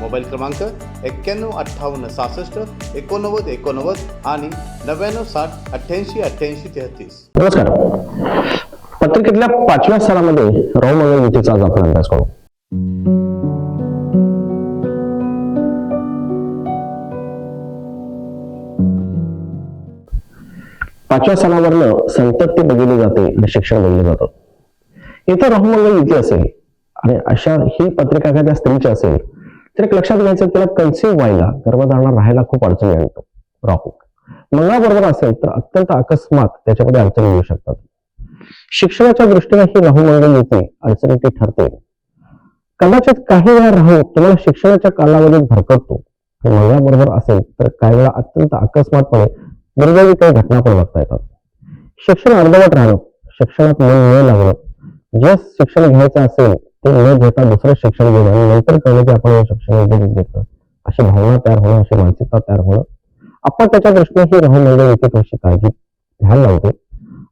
Mobile क्रमांक एक्क्याण्णव अठ्ठावन्न सहासष्ट एकोणनव्वद एकोणनव्वद आणि नव्याण्णव साठ अठ्ठ्याऐंशी अठ्ठ्याऐंशी तेहतीस. नमस्कार. पत्रिकेतल्या पाचव्या स्थानामध्ये राव मंगल नीतीचा आज आपण अभ्यास करू पाचव्या स्थानावरनं संतती बघितली जाते आणि शिक्षण बघितलं जातं. इथं राहू मंगल असेल आणि अशा ही पत्रिका एखाद्या स्त्रीची असेल तर एक लक्षात घ्यायचं त्याला कन्सिव्ह व्हायला गर्भधारणा राहायला खूप अडचणी आणतो. राहू मंगळाबरोबर असेल तर अत्यंत अकस्मात त्याच्यामध्ये अडचणी येऊ शकतात. शिक्षणाच्या दृष्टीने ही राहू मंगळ नीती अडचणीची ठरते. कदाचित काही वेळा राहू तुम्हाला शिक्षणाच्या कालावधीत भरकटतो. मंगळाबरोबर असेल तर काही वेळा अत्यंत अकस्मातपणे दुर्दैवी काही घटना पण बघता येतात. शिक्षण अर्धवट राहणं शिक्षणात मन न लागणं जे शिक्षण घ्यायचं असेल ते न घेता दुसरं शिक्षण घेणं आणि नंतर कळलं की आपण हे शिक्षण उद्योगच घेतलं अशी भावना तयार होणं अशी मानसिकता तयार होणं. आपण त्याच्या दृष्टीनेही राहून म्हणजे मंगल नीती थोडीशी काळजी घ्यायला लावते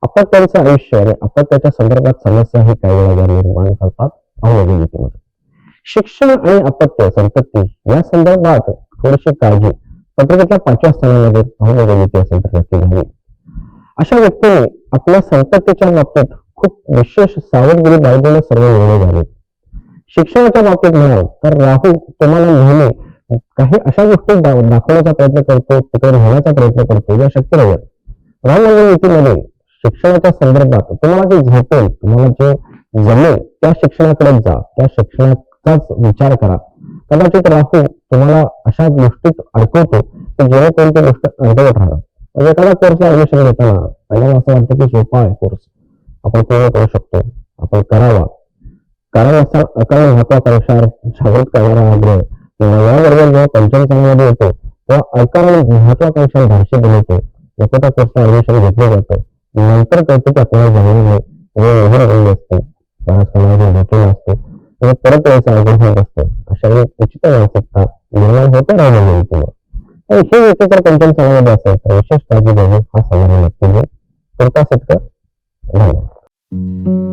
आपण त्यांचं आयुष्य आणि आपण त्याच्या संदर्भात समस्या ही काही वेळा निर्माण करतात राहू शिक्षण आणि अपत्य संपत्ती या संदर्भात थोडीशी काळजी पत्रकाच्या पाचव्या स्थानामध्ये राहू नीती असेल तर घ्यावी. अशा व्यक्तीने आपल्या संपत्तीच्या बाबतीत खूप विशेष सावधगिरी बाळगून सर्व निर्णय घ्यावेत. शिक्षणाच्या बाबतीत म्हणाल तर राहू तुम्हाला नेहमी काही अशा गोष्टी दाखवण्याचा प्रयत्न करतो तिकडे राहण्याचा प्रयत्न करतो या शक्य नाही राम नीतीमध्ये शिक्षणाच्या संदर्भात तुम्हाला जे झेपेल तुम्हाला जे जमेल त्या शिक्षणाकडे जा त्या शिक्षणाचाच विचार करा. कदाचित राहू तुम्हाला अशा गोष्टीत अडकवतो की जेणेकरून ती गोष्ट अडकवत राहणार. म्हणजे एखादा कोर्सला ऍडमिशन घेताना पहिल्यांदा असं वाटतं की सोपा आहे कोर्स आपण पूर्ण करू शकतो आपण करावा. कारण असा अकारण महत्त्वाचा विषयावर जागृत करणारा आग्रह नव्या बरोबर जेव्हा पंचमसामध्ये येतो तेव्हा अकारण महत्वाकांक्षा भाषेत बनवतो एखाद्या कोर्सला ऍडमिशन घेतलं जातं. नंतर कळतं की आपल्याला जमलं नाही वेळ ओव्हर रंग असते बऱ्याच कामामध्ये भेटून असतो. तेव्हा परत यायचं आग्रह होत असतो. अशा वेळी उचित मानसिकता निर्माण होते राहिलं तुम्हाला तुला हे व्यक्ती तर पंचम समाजामध्ये असेल तर विशेष काळजी घ्यावी. हा समाज नक्की घेईन तुर्तास इतकं धन्यवाद.